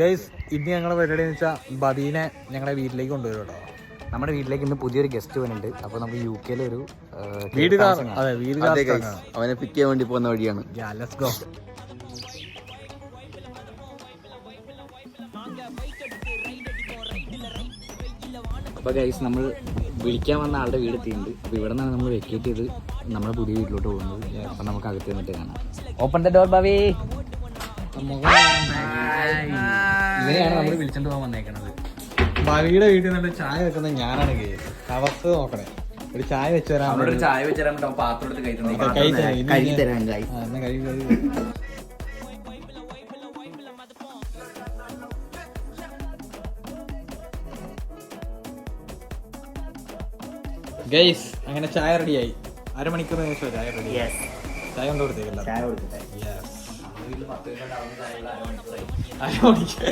Guys ഇന്ന് ഞങ്ങൾ പരിപാടി എന്ന് വെച്ചാൽ ബദീനെ ഞങ്ങളുടെ വീട്ടിലേക്ക് കൊണ്ടുവരും കേട്ടോ നമ്മുടെ വീട്ടിലേക്ക് ഇന്ന് പുതിയൊരു ഗസ്റ്റ് വരുന്നുണ്ട്. അപ്പോൾ നമുക്ക് യു കെയിലെ ഒരു വീട് അതെ വീട് അവനെ പിക്ക് ചെയ്യാൻ വേണ്ടി പോകുന്ന വഴിയാണ്. ലെറ്റ്സ് ഗോ അപ്പോൾ ഗൈസ് നമ്മൾ വിളിക്കാൻ വന്ന ആളുടെ വീട് എത്തിയിട്ടുണ്ട്. അപ്പോൾ ഇവിടെ നിന്നാണ് നമ്മൾ വെക്കേറ്റ് ചെയ്ത് നമ്മുടെ പുതിയ വീട്ടിലോട്ട് പോകുന്നത്. അപ്പം നമുക്ക് അകത്ത് നിന്നിട്ട് കാണാം. ഓപ്പൺ ദ ഡോർ ബാബി ഇവരെയാണ് നമ്മൾ വിളിച്ചോണ്ട് പോകാൻ വന്നേക്കണത്. ഭാവിയുടെ വീട്ടിൽ നിന്നുള്ള ചായ വെക്കുന്നത് ഞാനാണ് ഗൈസ് അവസ്ഥ നോക്കണേ. ഒരു ചായ വെച്ച് തരാൻ നമ്മളൊരു ചായ വെച്ച് തരാൻ പറ്റും പാത്രം എടുത്ത് കൈ തരാം. തരാം ഗൈസ് അങ്ങനെ ചായ റെഡിയായി. അരമണിക്കൂറിന് ശേഷം ചായ റെഡി ചായ കൊണ്ടു കൊടുത്തേക്കല്ല ചായ കൊടുക്കട്ടെ അരമണിക്കൂർ.